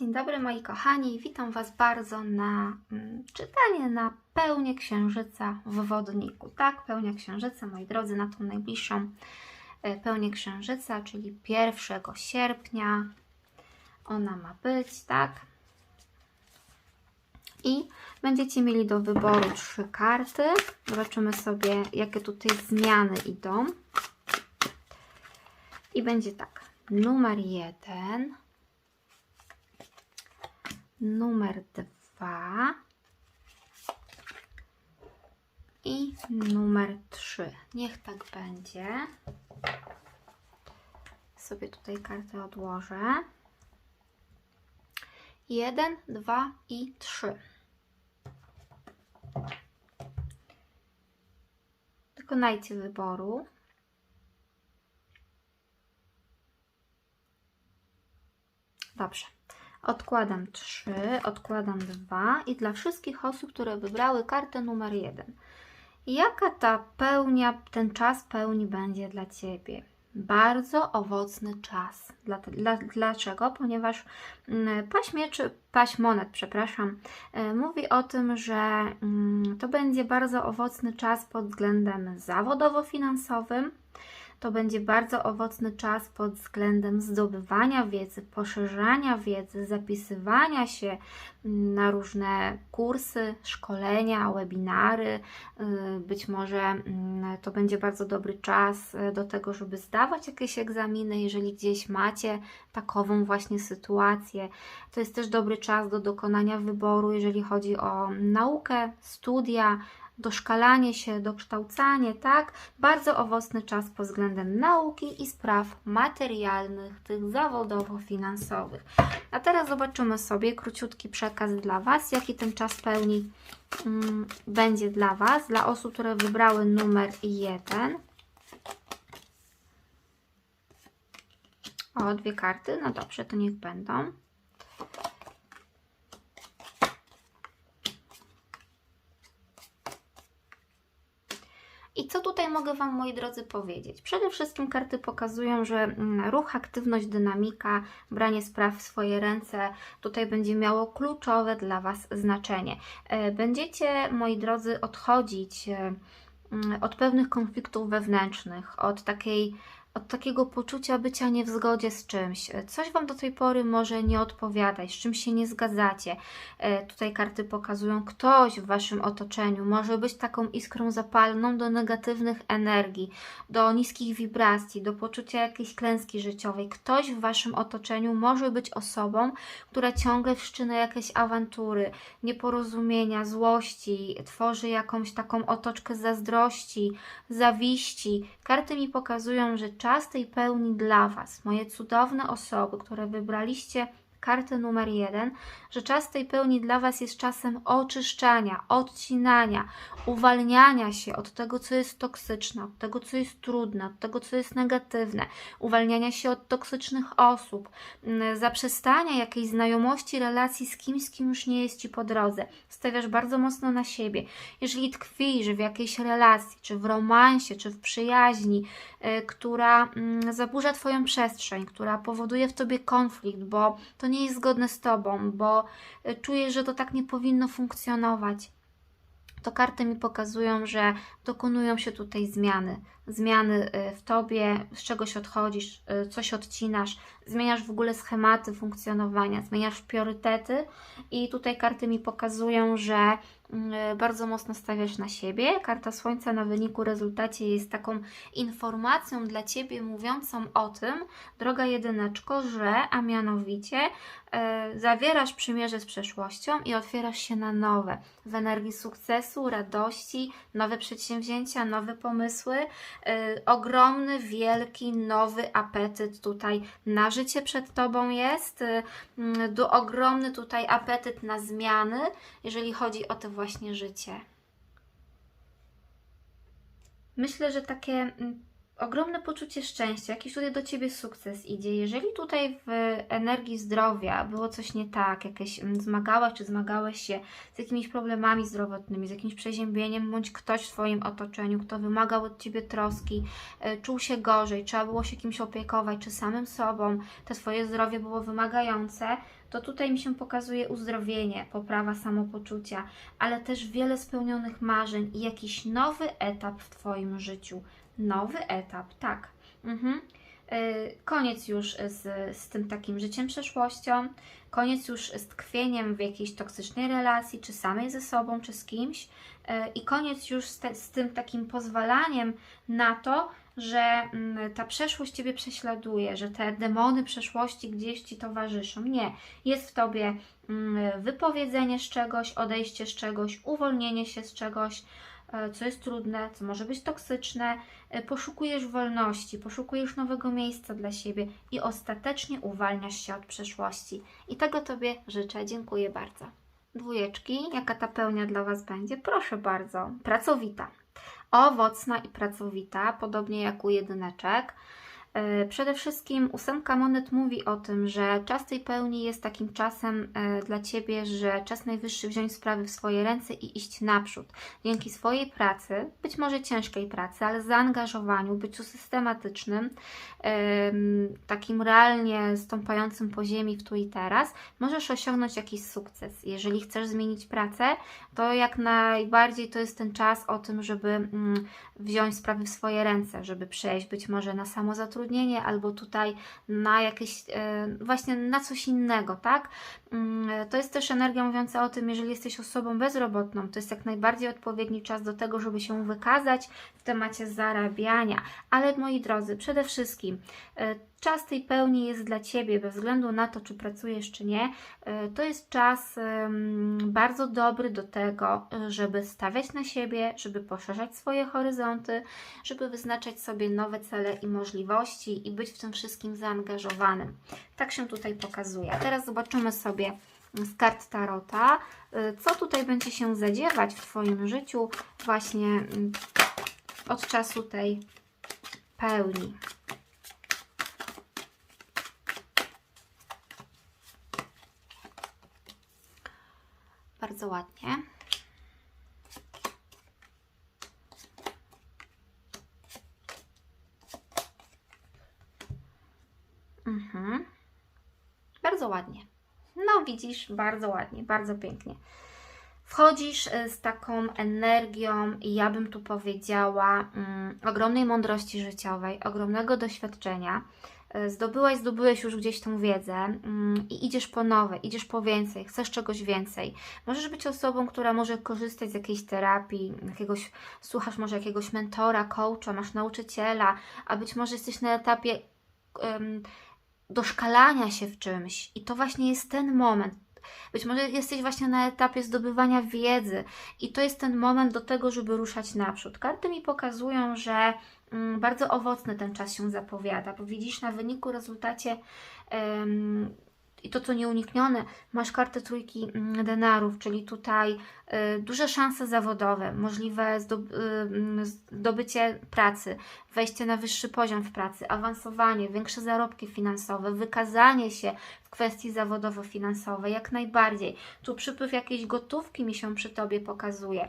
Dzień dobry moi kochani, witam Was bardzo na mm, czytanie na pełnię księżyca w wodniku. Tak, pełnia księżyca, moi drodzy, na tą najbliższą e, pełnię księżyca, czyli 1 sierpnia. Ona ma być, tak? I będziecie mieli do wyboru trzy karty. Zobaczymy sobie, jakie tutaj zmiany idą. I będzie tak. Numer jeden numer dwa i numer trzy. Niech tak będzie. Sobie tutaj kartę odłożę. Jeden, dwa i trzy. Dokonajcie wyboru. Dobrze. Odkładam 3, odkładam 2 i dla wszystkich osób, które wybrały kartę numer 1. Jaka ta pełnia, ten czas pełni będzie dla Ciebie? Bardzo owocny czas. Dla, dla, dlaczego? Ponieważ mm, paść mieczy, paść monet, przepraszam, e, mówi o tym, że mm, to będzie bardzo owocny czas pod względem zawodowo-finansowym, to będzie bardzo owocny czas pod względem zdobywania wiedzy, poszerzania wiedzy, zapisywania się na różne kursy, szkolenia, webinary. Y, być może mm, to będzie bardzo dobry czas y, do tego, żeby zdawać jakieś egzaminy, jeżeli gdzieś macie takową właśnie sytuację. To jest też dobry czas do dokonania wyboru, jeżeli chodzi o naukę, studia, doszkalanie się, dokształcanie, tak? Bardzo owocny czas pod względem nauki i spraw materialnych, tych zawodowo-finansowych. A teraz zobaczymy sobie króciutki przekaz dla Was, jaki ten czas pełni mm, będzie dla Was, dla osób, które wybrały numer 1. O, dwie karty, no dobrze, to niech będą. I co tutaj mogę Wam, moi drodzy, powiedzieć? Przede wszystkim karty pokazują, że mm, ruch, aktywność, dynamika, branie spraw w swoje ręce tutaj będzie miało kluczowe dla Was znaczenie. E, będziecie, moi drodzy, odchodzić e, mm, od pewnych konfliktów wewnętrznych, od takiej od takiego poczucia bycia nie w zgodzie z czymś. Coś Wam do tej pory może nie odpowiadać, z czym się nie zgadzacie. E, tutaj karty pokazują, ktoś w Waszym otoczeniu może być taką iskrą zapalną do negatywnych energii, do niskich wibracji, do poczucia jakiejś klęski życiowej. Ktoś w Waszym otoczeniu może być osobą, która ciągle wszczyna jakieś awantury, nieporozumienia, złości, tworzy jakąś taką otoczkę zazdrości, zawiści. Karty mi pokazują, że czas tej pełni dla Was, moje cudowne osoby, które wybraliście kartę numer jeden, że czas tej pełni dla Was jest czasem oczyszczania, odcinania, uwalniania się od tego, co jest toksyczne, od tego, co jest trudne, od tego, co jest negatywne, uwalniania się od toksycznych osób, mm, zaprzestania jakiejś znajomości, relacji z kimś, z kim już nie jest Ci po drodze. Stawiasz bardzo mocno na siebie. Jeżeli tkwisz w jakiejś relacji, czy w romansie, czy w przyjaźni, yy, która yy, zaburza Twoją przestrzeń, która powoduje w Tobie konflikt, bo to nie jest zgodne z Tobą, bo y, czujesz, że to tak nie powinno funkcjonować, to karty mi pokazują, że dokonują się tutaj zmiany. Zmiany y, w Tobie, z czegoś odchodzisz, y, coś odcinasz, zmieniasz w ogóle schematy funkcjonowania, zmieniasz priorytety i tutaj karty mi pokazują, że bardzo mocno stawiasz na siebie. Karta Słońca na wyniku rezultacie jest taką informacją dla Ciebie mówiącą o tym, droga jedyneczko, że, a mianowicie e, zawierasz przymierze z przeszłością i otwierasz się na nowe, w energii sukcesu, radości, nowe przedsięwzięcia, nowe pomysły, e, ogromny, wielki, nowy apetyt tutaj na życie przed Tobą jest, do, ogromny tutaj apetyt na zmiany, jeżeli chodzi o to właśnie życie. Myślę, że takie ogromne poczucie szczęścia, jakiś tutaj do Ciebie sukces idzie. Jeżeli tutaj w energii zdrowia było coś nie tak, jakieś mm, zmagałaś czy zmagałeś się z jakimiś problemami zdrowotnymi, z jakimś przeziębieniem, bądź ktoś w swoim otoczeniu, kto wymagał od Ciebie troski, e, czuł się gorzej, trzeba było się kimś opiekować, czy samym sobą, to Twoje zdrowie było wymagające, to tutaj mi się pokazuje uzdrowienie, poprawa samopoczucia, ale też wiele spełnionych marzeń i jakiś nowy etap w Twoim życiu. Nowy etap, tak. Mhm. Y, Koniec już z, z tym takim życiem przeszłością, koniec już z tkwieniem w jakiejś toksycznej relacji, czy samej ze sobą, czy z kimś, y, i koniec już z, te, z tym takim pozwalaniem na to, że mm, ta przeszłość Ciebie prześladuje, że te demony przeszłości gdzieś Ci towarzyszą. Nie, jest w Tobie mm, wypowiedzenie z czegoś, odejście z czegoś, uwolnienie się z czegoś, co jest trudne, co może być toksyczne. E, Poszukujesz wolności, poszukujesz nowego miejsca dla siebie i ostatecznie uwalniasz się od przeszłości. I tego Tobie życzę. Dziękuję bardzo. Dwójeczki, jaka ta pełnia dla Was będzie? Proszę bardzo, pracowita owocna i pracowita, podobnie jak u jedyneczek. E, Przede wszystkim ósemka monet mówi o tym, że czas tej pełni jest takim czasem e, dla Ciebie, że czas najwyższy wziąć sprawy w swoje ręce i iść naprzód. Dzięki swojej pracy, być może ciężkiej pracy, ale zaangażowaniu, byciu systematycznym, em, takim realnie stąpającym po ziemi w tu i teraz, możesz osiągnąć jakiś sukces. Jeżeli chcesz zmienić pracę, to jak najbardziej to jest ten czas o tym, żeby mm, wziąć sprawy w swoje ręce, żeby przejść być może na samozatrudnienie albo tutaj na jakieś, e, właśnie na coś innego, tak? Mm, To jest też energia mówiąca o tym, jeżeli jesteś osobą bezrobotną, to jest jak najbardziej odpowiedni czas do tego, żeby się wykazać w temacie zarabiania. Ale moi drodzy, przede wszystkim e, czas tej pełni jest dla Ciebie, bez względu na to, czy pracujesz, czy nie. E, To jest czas bardzo dobry do tego, e, żeby stawiać na siebie, żeby poszerzać swoje horyzonty, żeby wyznaczać sobie nowe cele i możliwości i być w tym wszystkim zaangażowanym. Tak się tutaj pokazuje. Teraz zobaczymy sobie z kart Tarota, y, co tutaj będzie się zadziewać w Twoim życiu właśnie mm, od czasu tej pełni. Bardzo ładnie. Mhm. Bardzo ładnie. No, widzisz, bardzo ładnie, bardzo pięknie. Wchodzisz e, z taką energią, ja bym tu powiedziała, mm, ogromnej mądrości życiowej, ogromnego doświadczenia. E, Zdobyłaś, zdobyłeś już gdzieś tą wiedzę mm, i idziesz po nowe, idziesz po więcej, chcesz czegoś więcej. Możesz być osobą, która może korzystać z jakiejś terapii, jakiegoś, słuchasz może jakiegoś mentora, coacha, masz nauczyciela, a być może jesteś na etapie em, doszkalania się w czymś i to właśnie jest ten moment. Być może jesteś właśnie na etapie zdobywania wiedzy i to jest ten moment do tego, żeby ruszać naprzód. Karty mi pokazują, że bardzo owocny ten czas się zapowiada, bo widzisz na wyniku, rezultacie i to, co nieuniknione, masz kartę trójki mm, denarów, czyli tutaj y, duże szanse zawodowe, możliwe y, mm, zdobycie pracy, wejście na wyższy poziom w pracy, awansowanie, większe zarobki finansowe, wykazanie się w kwestii zawodowo-finansowej, jak najbardziej. Tu przypływ jakiejś gotówki mi się przy Tobie pokazuje.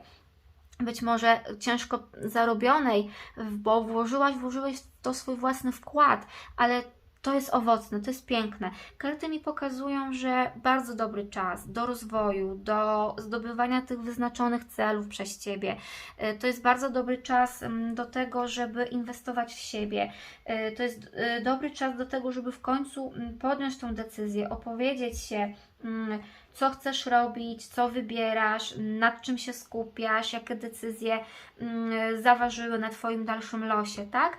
Być może ciężko zarobionej, bo włożyłaś, włożyłeś to swój własny wkład, ale to jest owocne, to jest piękne. Karty mi pokazują, że bardzo dobry czas do rozwoju, do zdobywania tych wyznaczonych celów przez Ciebie. Y, To jest bardzo dobry czas mm, do tego, żeby inwestować w siebie. Y, To jest y, dobry czas do tego, żeby w końcu mm, podjąć tą decyzję, opowiedzieć się, mm, co chcesz robić, co wybierasz, nad czym się skupiasz, jakie decyzje zaważyły na Twoim dalszym losie, tak?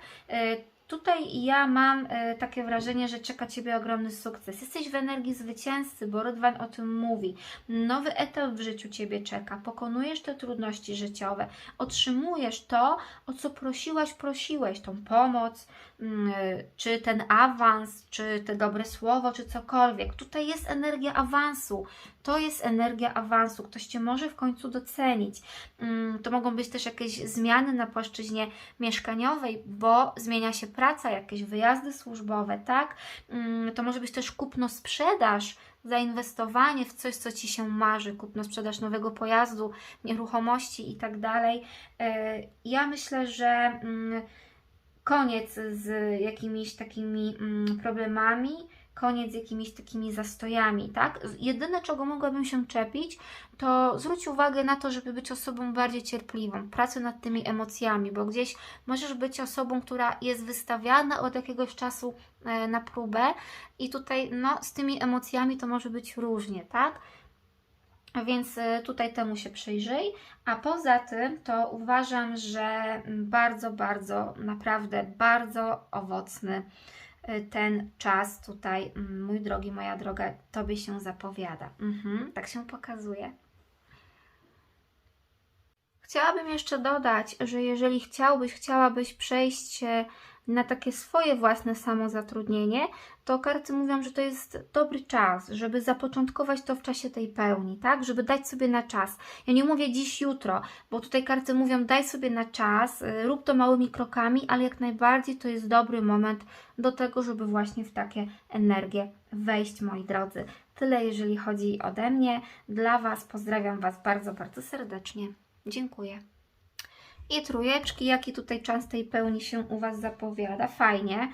Tutaj ja mam e, takie wrażenie, że czeka Ciebie ogromny sukces. Jesteś w energii zwycięzcy, bo Rydwan o tym mówi. Nowy etap w życiu Ciebie czeka. Pokonujesz te trudności życiowe. Otrzymujesz to, o co prosiłaś, prosiłeś. Tą pomoc, czy ten awans, czy te dobre słowo, czy cokolwiek. Tutaj jest energia awansu. To jest energia awansu. Ktoś Cię może w końcu docenić. Mm, To mogą być też jakieś zmiany na płaszczyźnie mieszkaniowej, bo zmienia się praca, jakieś wyjazdy służbowe, tak? Mm, To może być też kupno-sprzedaż, zainwestowanie w coś, co Ci się marzy, kupno-sprzedaż nowego pojazdu, nieruchomości i tak dalej. E, Ja myślę, że mm, koniec z jakimiś takimi mm, problemami, koniec z jakimiś takimi zastojami, tak? Jedyne, czego mogłabym się czepić, to zwróć uwagę na to, żeby być osobą bardziej cierpliwą, pracę nad tymi emocjami, bo gdzieś możesz być osobą, która jest wystawiana od jakiegoś czasu e, na próbę i tutaj, no, z tymi emocjami to może być różnie, tak? Więc e, tutaj temu się przyjrzyj. A poza tym to uważam, że bardzo, bardzo, naprawdę bardzo owocny e, ten czas tutaj, mm, mój drogi, moja droga, Tobie się zapowiada. Mhm, tak się pokazuje. Chciałabym jeszcze dodać, że jeżeli chciałbyś, chciałabyś przejść e, na takie swoje własne samozatrudnienie, to karty mówią, że to jest dobry czas, żeby zapoczątkować to w czasie tej pełni, tak? Żeby dać sobie na czas. Ja nie mówię dziś, jutro, bo tutaj karty mówią, daj sobie na czas, y, rób to małymi krokami, ale jak najbardziej to jest dobry moment do tego, żeby właśnie w takie energie wejść, moi drodzy. Tyle, jeżeli chodzi ode mnie. Dla Was pozdrawiam Was bardzo, bardzo serdecznie. Dziękuję. I trójeczki, jaki tutaj czas tej pełni się u Was zapowiada. Fajnie.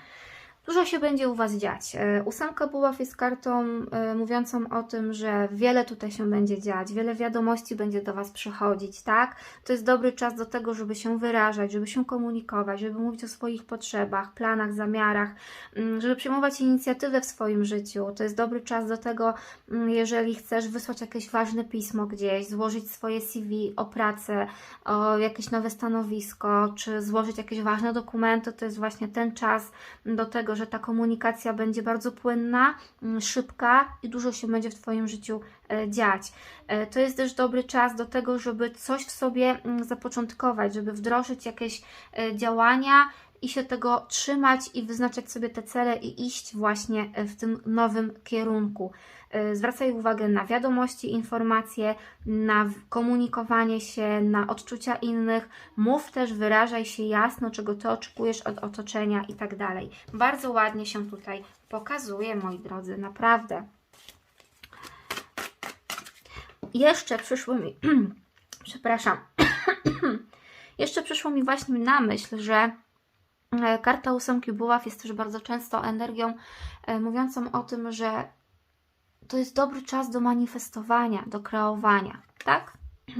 Dużo się będzie u Was dziać. E, Ósemka buław jest kartą e, mówiącą o tym, że wiele tutaj się będzie dziać, wiele wiadomości będzie do Was przychodzić, tak? To jest dobry czas do tego, żeby się wyrażać, żeby się komunikować, żeby mówić o swoich potrzebach, planach, zamiarach, mm, żeby przyjmować inicjatywę w swoim życiu. To jest dobry czas do tego, mm, jeżeli chcesz wysłać jakieś ważne pismo gdzieś, złożyć swoje CV o pracę, o jakieś nowe stanowisko, czy złożyć jakieś ważne dokumenty, to jest właśnie ten czas do tego, że ta komunikacja będzie bardzo płynna, mm, szybka i dużo się będzie w Twoim życiu e, dziać. E, To jest też dobry czas do tego, żeby coś w sobie mm, zapoczątkować, żeby wdrożyć jakieś e, działania i się tego trzymać i wyznaczać sobie te cele i iść właśnie w tym nowym kierunku. E, Zwracaj uwagę na wiadomości, informacje, na komunikowanie się, na odczucia innych. Mów też, wyrażaj się jasno, czego ty oczekujesz od otoczenia i tak dalej. Bardzo ładnie się tutaj pokazuje, moi drodzy, naprawdę. Jeszcze przyszło mi, przepraszam, jeszcze przyszło mi właśnie na myśl, że e, karta ósemki buław jest też bardzo często energią e, mówiącą o tym, że to jest dobry czas do manifestowania, do kreowania, tak?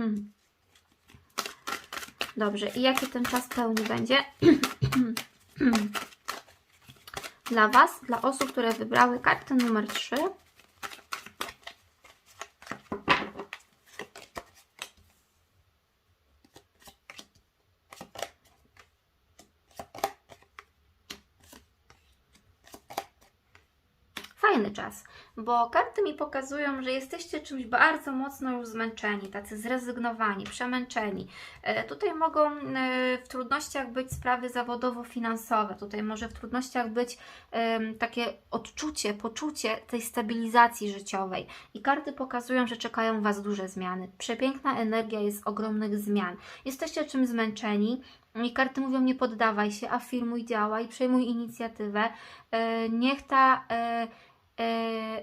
Dobrze, i jaki ten czas pełni będzie? Dla Was, dla osób, które wybrały kartę numer 3. Czas, bo karty mi pokazują, że jesteście czymś bardzo mocno już zmęczeni, tacy zrezygnowani, przemęczeni. E, Tutaj mogą e, w trudnościach być sprawy zawodowo-finansowe, tutaj może w trudnościach być takie odczucie, poczucie tej stabilizacji życiowej. I karty pokazują, że czekają Was duże zmiany. Przepiękna energia jest ogromnych zmian. Jesteście czym zmęczeni, i karty mówią, nie poddawaj się, afirmuj, działaj, przejmuj inicjatywę. E, Niech ta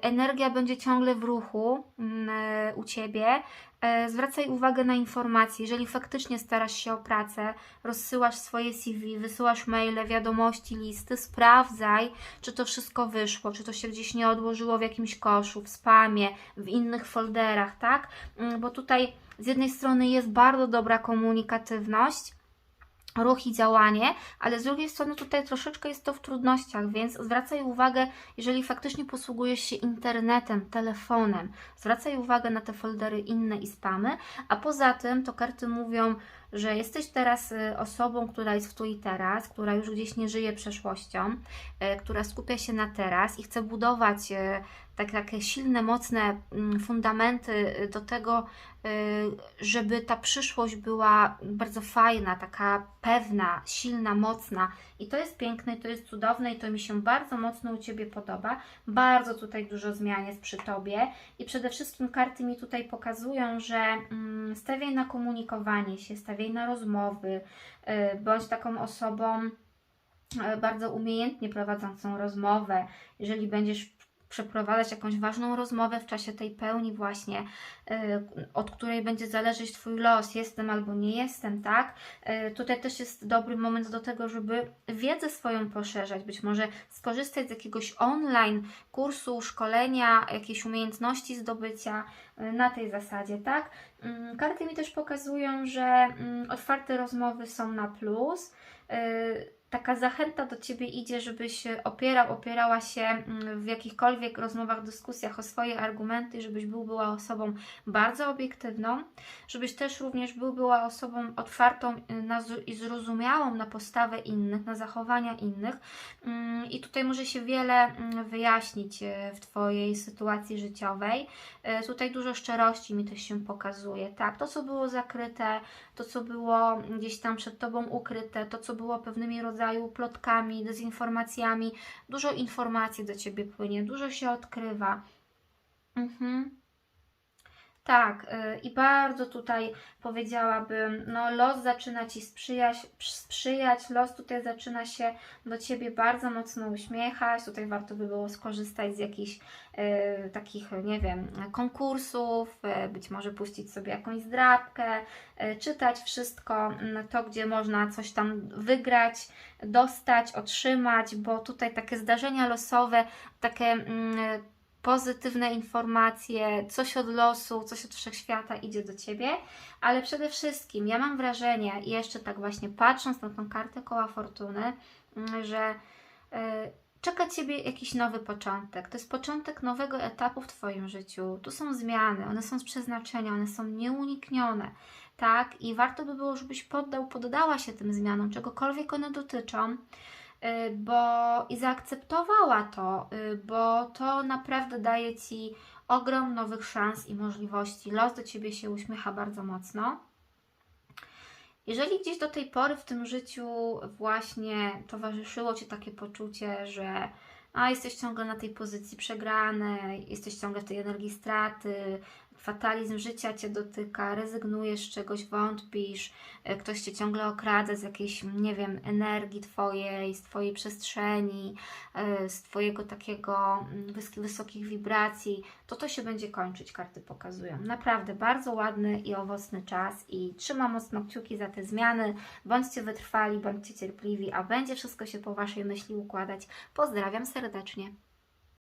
energia będzie ciągle w ruchu mm, e, u Ciebie. E, Zwracaj uwagę na informacje. Jeżeli faktycznie starasz się o pracę, rozsyłasz swoje CV, wysyłasz maile, wiadomości, listy, sprawdzaj, czy to wszystko wyszło, czy to się gdzieś nie odłożyło w jakimś koszu, w spamie, w innych folderach, tak? Mm, Bo tutaj z jednej strony jest bardzo dobra komunikatywność, ruch i działanie, ale z drugiej strony tutaj troszeczkę jest to w trudnościach, więc zwracaj uwagę, jeżeli faktycznie posługujesz się internetem, telefonem, zwracaj uwagę na te foldery inne i spamy, a poza tym to karty mówią, że jesteś teraz y, osobą, która jest w tu i teraz, która już gdzieś nie żyje przeszłością, y, która skupia się na teraz i chce budować y, tak, takie silne, mocne mm, fundamenty y, do tego, y, żeby ta przyszłość była bardzo fajna, taka pewna, silna, mocna. I to jest piękne, to jest cudowne i to mi się bardzo mocno u Ciebie podoba. Bardzo tutaj dużo zmian jest przy Tobie i przede wszystkim karty mi tutaj pokazują, że mm, stawiaj na komunikowanie się, stawiaj na rozmowy, y, bądź taką osobą, bardzo umiejętnie prowadzącą rozmowę. Jeżeli będziesz przeprowadzać jakąś ważną rozmowę w czasie tej pełni właśnie, y, od której będzie zależeć Twój los, jestem albo nie jestem, tak? Y, Tutaj też jest dobry moment do tego, żeby wiedzę swoją poszerzać, być może skorzystać z jakiegoś online kursu, szkolenia, jakiejś umiejętności zdobycia y, na tej zasadzie, tak? Mm, Karty mi też pokazują, że mm, otwarte rozmowy są na plus. Taka zachęta do Ciebie idzie, żebyś opierał, opierała się mm, w jakichkolwiek rozmowach, dyskusjach o swoje argumenty, żebyś był, była osobą bardzo obiektywną, żebyś też również był, była osobą otwartą y, na, i zrozumiałą na postawę innych, na zachowania innych. Mm, I tutaj może się wiele mm, wyjaśnić y, w Twojej sytuacji życiowej. Y, Tutaj dużo szczerości mi też się pokazuje, tak? To, co było zakryte, to, co było gdzieś tam przed Tobą ukryte, to, co było pewnymi rodzaju plotkami, dezinformacjami. Dużo informacji do Ciebie płynie, dużo się odkrywa. Mhm. Tak, y, i bardzo tutaj powiedziałabym, no los zaczyna Ci sprzyjać, sprzyjać, los tutaj zaczyna się do Ciebie bardzo mocno uśmiechać, tutaj warto by było skorzystać z jakichś y, takich, nie wiem, konkursów, y, być może puścić sobie jakąś zdrabkę, czytać wszystko mm, to, gdzie można coś tam wygrać, dostać, otrzymać, bo tutaj takie zdarzenia losowe, takie mm, pozytywne informacje, coś od losu, coś od wszechświata idzie do Ciebie, ale przede wszystkim ja mam wrażenie, jeszcze tak właśnie patrząc na tą kartę koła fortuny, mm, że y, czeka Ciebie jakiś nowy początek. To jest początek nowego etapu w Twoim życiu. Tu są zmiany, one są z przeznaczenia, one są nieuniknione. Tak, i warto by było, żebyś poddał, poddała się tym zmianom, czegokolwiek one dotyczą, bo i zaakceptowała to, y, bo to naprawdę daje Ci ogrom nowych szans i możliwości. Los do Ciebie się uśmiecha bardzo mocno. Jeżeli gdzieś do tej pory w tym życiu właśnie towarzyszyło Ci takie poczucie, że a jesteś ciągle na tej pozycji przegranej, jesteś ciągle w tej energii straty, fatalizm życia Cię dotyka, rezygnujesz z czegoś, wątpisz, e, ktoś Cię ciągle okradza z jakiejś, nie wiem, energii Twojej, z Twojej przestrzeni, e, z Twojego takiego mm, wys- wysokich wibracji, to to się będzie kończyć, karty pokazują. Naprawdę bardzo ładny i owocny czas i trzymam mocno kciuki za te zmiany. Bądźcie wytrwali, bądźcie cierpliwi, a będzie wszystko się po Waszej myśli układać. Pozdrawiam serdecznie.